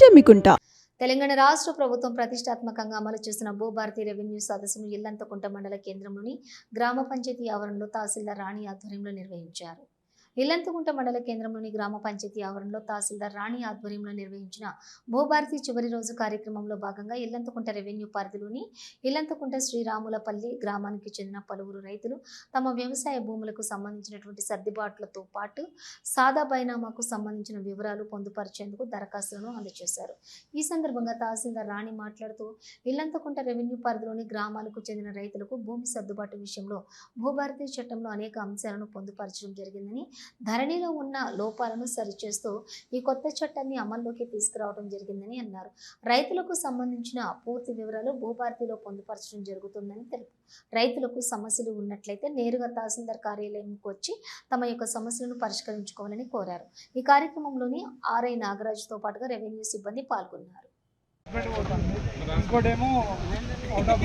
జమ్మికుంట. తెలంగాణ రాష్ట్ర ప్రభుత్వం ప్రతిష్టాత్మకంగా అమలు చేస్తున్న భూభారతి రెవెన్యూ సదస్సును ఇల్లంతకుంట మండల కేంద్రంలోని గ్రామ పంచాయతీ ఆవరణలో తహసీల్దార్ రాణి ఆధ్వర్యంలో నిర్వహించారు. ఇల్లంతకుంట మండల కేంద్రంలోని గ్రామ పంచాయతీ ఆవరణలో తహసీల్దార్ రాణి ఆధ్వర్యంలో నిర్వహించిన భూభారతి చివరి రోజు కార్యక్రమంలో భాగంగా ఇల్లంతకుంట రెవెన్యూ పరిధిలోని ఇల్లంతకుంట శ్రీరాములపల్లి గ్రామానికి చెందిన పలువురు రైతులు తమ వ్యవసాయ భూములకు సంబంధించినటువంటి సర్దుబాట్లతో పాటు సాదా బైనామాకు సంబంధించిన వివరాలు పొందుపరిచేందుకు దరఖాస్తులను అందజేశారు. ఈ సందర్భంగా తహసీల్దార్ రాణి మాట్లాడుతూ ఇల్లంతకుంట రెవెన్యూ పరిధిలోని గ్రామాలకు చెందిన రైతులకు భూమి సర్దుబాటు విషయంలో భూభారతి చట్టంలో అనేక అంశాలను పొందుపరచడం జరిగిందని ధరణిలో ఉన్న లోపాలను సరిచేస్తూ ఈ కొత్త చట్టాన్ని అమల్లోకి తీసుకురావడం జరిగిందని అన్నారు. రైతులకు సంబంధించిన పూర్తి వివరాలు భూభారతిలో పొందుపరచడం జరుగుతుందని తెలిపారు. రైతులకు సమస్యలు ఉన్నట్లయితే నేరుగా తహసీల్దార్ కార్యాలయంకి వచ్చి తమ యొక్క సమస్యలను పరిష్కరించుకోవాలని కోరారు. ఈ కార్యక్రమంలోని ఆర్ఐ నాగరాజుతో పాటుగా రెవెన్యూ సిబ్బంది పాల్గొన్నారు. ఇంకోటేమో అవుట్ ఆఫ్